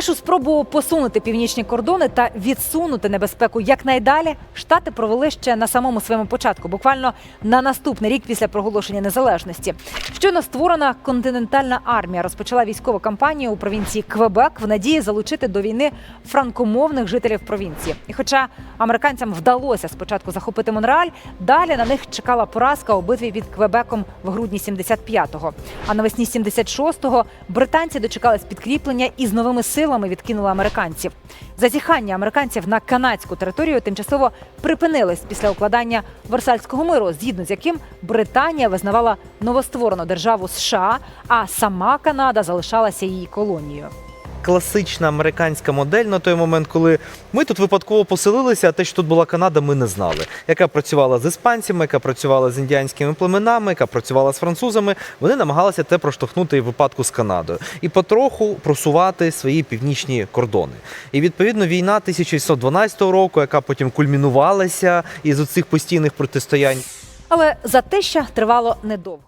Першу спробу посунути північні кордони та відсунути небезпеку якнайдалі штати провели ще на самому своєму початку, буквально на наступний рік після проголошення незалежності. Щойно створена континентальна армія розпочала військову кампанію у провінції Квебек в надії залучити до війни франкомовних жителів провінції. І хоча американцям вдалося спочатку захопити Монреаль, далі на них чекала поразка у битві під Квебеком в грудні 75-го. А навесні 76-го британці дочекались підкріплення і з новими силами відкинули американців. Зазіхання американців на канадську територію тимчасово припинилось після укладання Версальського миру, згідно з яким Британія визнавала новостворену державу США, а сама Канада залишалася її колонією. Класична американська модель на той момент, коли ми тут випадково поселилися, а те, що тут була Канада, ми не знали. Яка працювала з іспанцями, яка працювала з індіанськими племенами, яка працювала з французами. Вони намагалися те проштовхнути в випадку з Канадою і потроху просувати свої північні кордони. І відповідно війна 1612 року, яка потім кульмінувалася із оцих постійних протистоянь. Але затища тривало недовго.